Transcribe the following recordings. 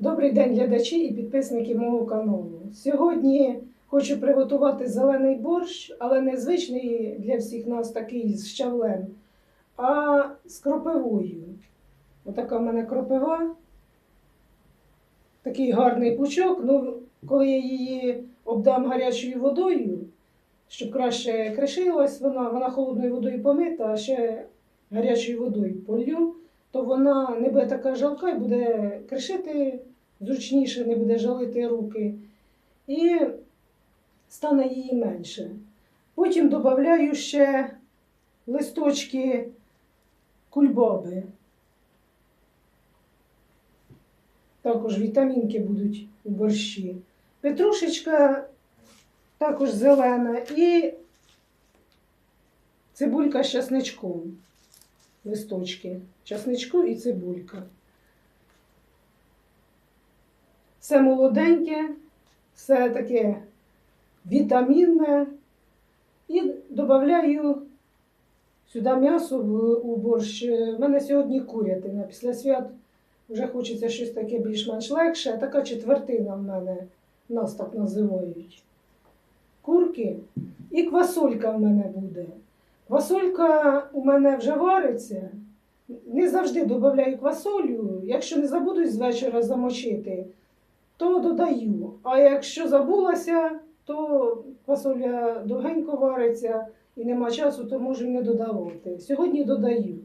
Добрий день, глядачі і підписники мого каналу. Сьогодні хочу приготувати зелений борщ, але не звичний для всіх нас такий з щавлем, а з кропивою. Отака в мене кропива. Такий гарний пучок. Ну, коли я її обдам гарячою водою, щоб краще кришилась вона, вона холодною водою помита, а ще гарячою водою полью, то вона не буде така жалка і буде кришити зручніше, не буде жалити руки. І стане її менше. Потім додаю ще листочки кульбаби. Також вітамінки будуть у борщі. Петрушечка також зелена і цибулька з часничком. Листочки часничку і цибулька. Все молоденьке, все таке вітамінне. І додаю сюди м'ясо у борщ. У мене сьогодні курятина. Після свят вже хочеться щось таке більш-менш легше. Така четвертина в мене, нас так називають. Курки і квасолька в мене буде. Квасолька у мене вже вариться. Не завжди додаю квасолю. Якщо не забудуть з вечора замочити, то додаю. А якщо забулася, то квасоля довгенько вариться і нема часу, то можу не додавати. Сьогодні додаю.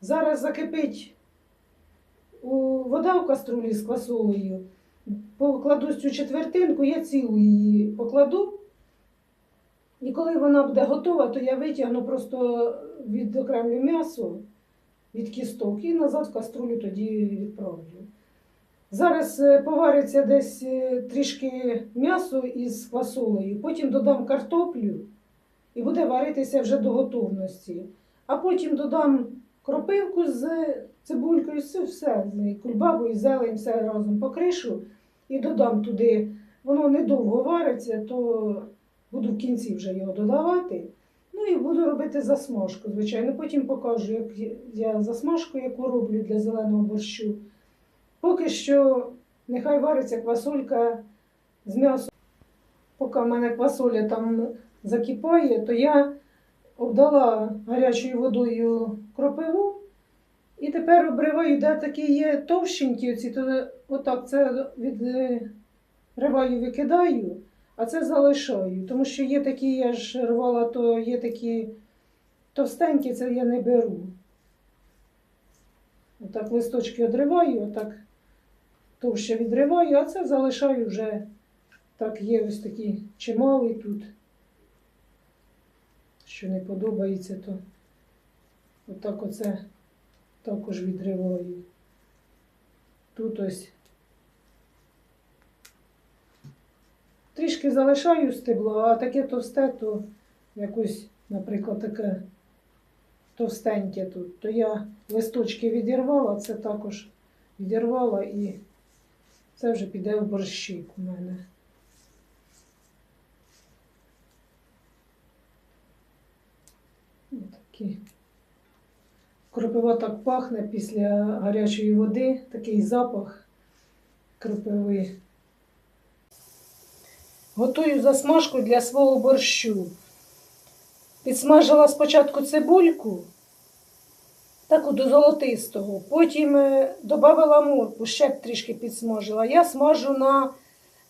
Зараз закипить вода в каструлі з квасолею. Покладу цю четвертинку, я цілу її покладу. І коли вона буде готова, то я витягну просто відокремлю м'ясо від кісток і назад в каструлю тоді відправлю. Зараз е, повариться десь е, трішки м'ясо із квасолею, потім додам картоплю і буде варитися вже до готовності. А потім додам кропивку з цибулькою, все, з кульбабою, зелень, все разом покришу і додам туди. Воно недовго вариться, то буду в кінці вже його додавати. Ну і буду робити засмажку, звичайно. Потім покажу, як я засмажку, яку роблю для зеленого борщу. Поки що нехай вариться квасолька з м'ясом. Поки в мене квасоля там закипає, то я обдала гарячою водою кропиву. І тепер обриваю, де такі є товщенькі, оці, то отак це відриваю, викидаю, а це залишаю. Тому що є такі, я ж рвала, то є такі товстенькі, це я не беру. Отак листочки одриваю, отак товще відриваю, а це залишаю вже. Так, є ось такі чималі тут. Що не подобається, то отак оце також відриваю. Тут ось трішки залишаю стебло, а таке товсте, то якось, наприклад, таке товстеньке тут. То я листочки відірвала, це також відірвала і це вже піде в борщик у мене. Такі. Кропива так пахне після гарячої води, такий запах кропиви. Готую засмажку для свого борщу. Підсмажила спочатку цибульку, таку до золотистого. Потім е, додала морку, ще трішки підсмажила. Я смажу на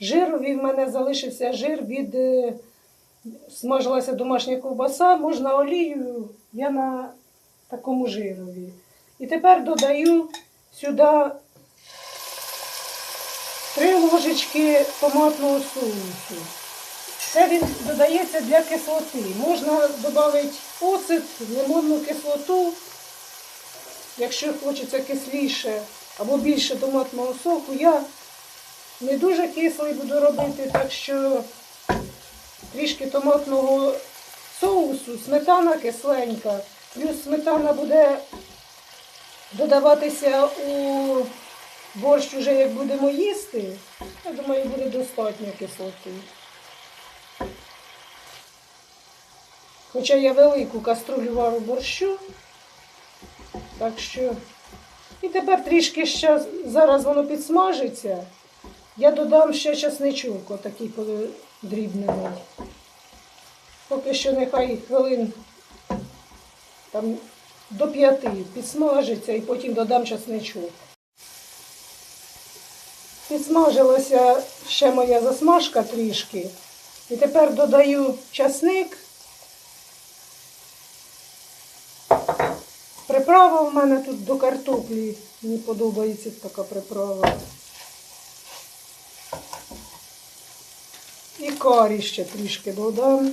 жирові, в мене залишився жир від е, смажилася домашня ковбаса, можна олію, я на такому жирові. І тепер додаю сюди три ложечки томатного соусу. Це він додається для кислоти. Можна додати оцет, лимонну кислоту, якщо хочеться кисліше або більше томатного соку. Я не дуже кислий буду робити, так що трішки томатного соусу, сметана кисленька, плюс сметана буде додаватися у борщ уже як будемо їсти. Я думаю, буде достатньо кислоти. Хоча я велику каструлю вару борщу, так що І тепер трішки ще зараз воно підсмажиться. Я додам ще часничок, отакий дрібнений. Поки що нехай хвилин там, до п'яти підсмажиться і потім додам часничок. Підсмажилася ще моя засмажка трішки. І тепер додаю часник. Приправа в мене тут до картоплі. Мені подобається така приправа. І карі ще трішки додам.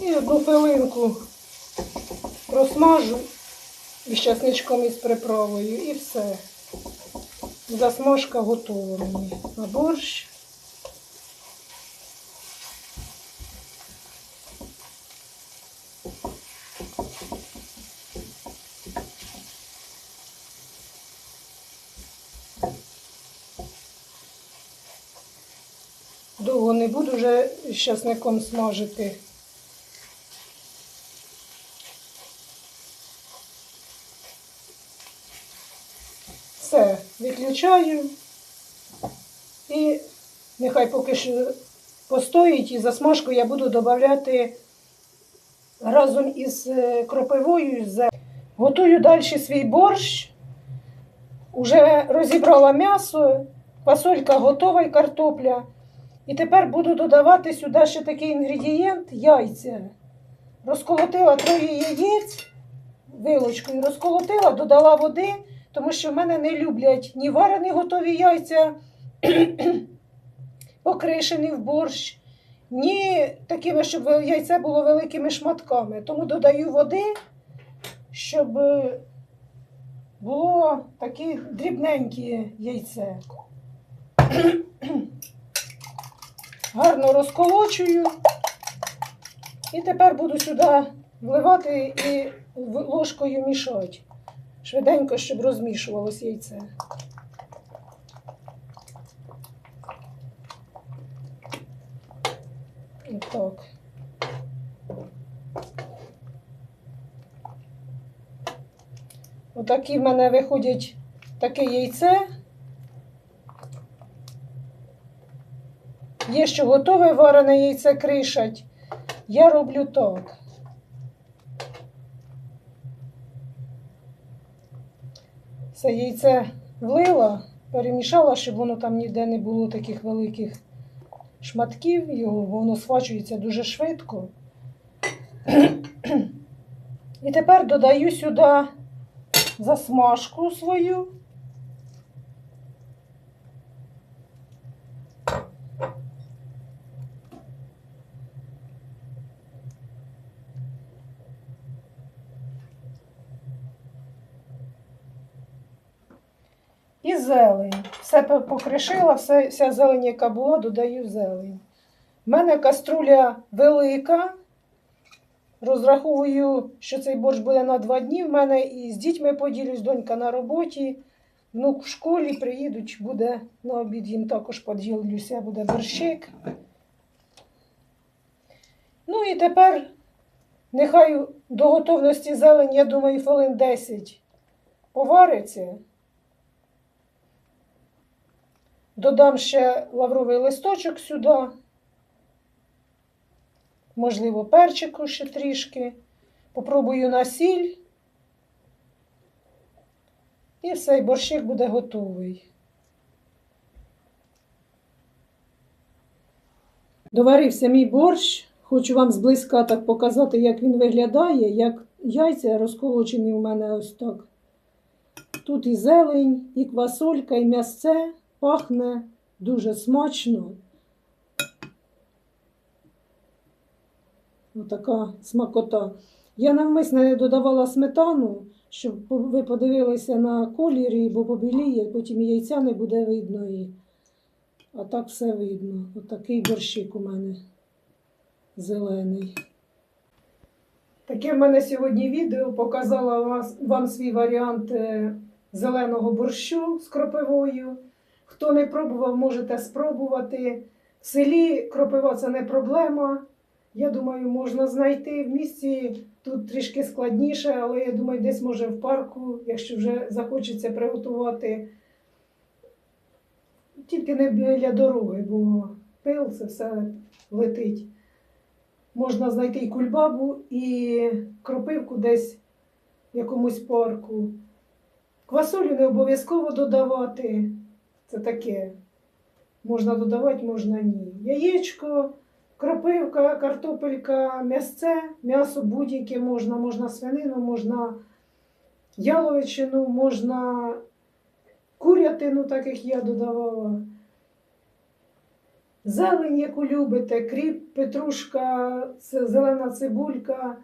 І одну хвилинку просмажу із часничком і з приправою і все. Засмажка готова мені на борщ. Не буду вже з часником смажити. Все, виключаю. І нехай поки що постоїть і засмажку я буду додавати разом із е, кропивою. Готую далі свій борщ. Уже розібрала м'ясо, фасолька готова і картопля. І тепер буду додавати сюди ще такий інгредієнт яйця. Розколотила троє яєць вилочкою, розколотила, додала води, тому що в мене не люблять ні варені готові яйця, покришені в борщ, ні такими, щоб яйце було великими шматками. Тому додаю води, щоб е, було такі дрібненькі яйце. Гарно розколочую. І тепер буду сюди вливати і ложкою мішати. Швиденько, щоб розмішувалось яйце. Отак. Отакі в мене виходять таке яйце. Є що готове варене яйце кришать. Я роблю так. Це яйце влила, перемішала, щоб воно там ніде не було таких великих шматків. Його воно схвачується дуже швидко. І тепер додаю сюди засмажку свою. І зелень. Все покришила, все, вся зелень, яка була, додаю зелень. У мене каструля велика. Розраховую, що цей борщ буде на два дні. В мене і з дітьми поділюсь, донька на роботі. Внук в школі приїдуть, буде на обід їм також поділюся, буде борщик. Ну і тепер нехай до готовності зелень, я думаю, хвилин 10 повариться. Додам ще лавровий листочок сюди. Можливо, перчику ще трішки. Попробую на сіль. І все, і борщик буде готовий. Доварився мій борщ. Хочу вам зблизька так показати, як він виглядає, як яйця розколочені у мене ось так. Тут і зелень, і квасолька, і м'ясце. Пахне дуже смачно. Отака смакота. Я навмисно не додавала сметану, щоб ви подивилися на колір, бо побіліє, потім яйця не буде видно. І... А так все видно. Отакий борщик у мене зелений. Таке в мене сьогодні відео показала вам свій варіант е, зеленого борщу з кропивою. Хто не пробував, можете спробувати. В селі кропива це не проблема. Я думаю, можна знайти в місті. Тут трішки складніше, але я думаю, десь може в парку, якщо вже захочеться приготувати. Тільки не біля дороги, бо пил це все летить. Можна знайти і кульбабу, і кропивку десь в якомусь парку. Квасолю не обов'язково додавати. Це таке. Можна додавати, можна ні. Яєчко, кропивка, картопелька, м'ясце, м'ясо будь-яке можна, можна свинину, можна яловичину, можна курятину, так як я додавала. Зелень, яку любите, кріп, петрушка, зелена цибулька.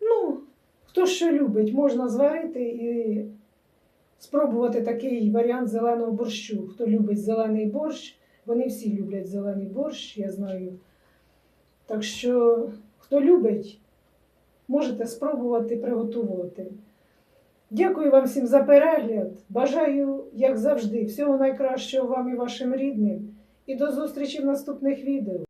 Ну, хто що любить, можна зварити і спробувати такий варіант зеленого борщу. Хто любить зелений борщ, вони всі люблять зелений борщ, я знаю. Так що, хто любить, можете спробувати приготувати. Дякую вам всім за перегляд. Бажаю, як завжди, всього найкращого вам і вашим рідним. І до зустрічі в наступних відео.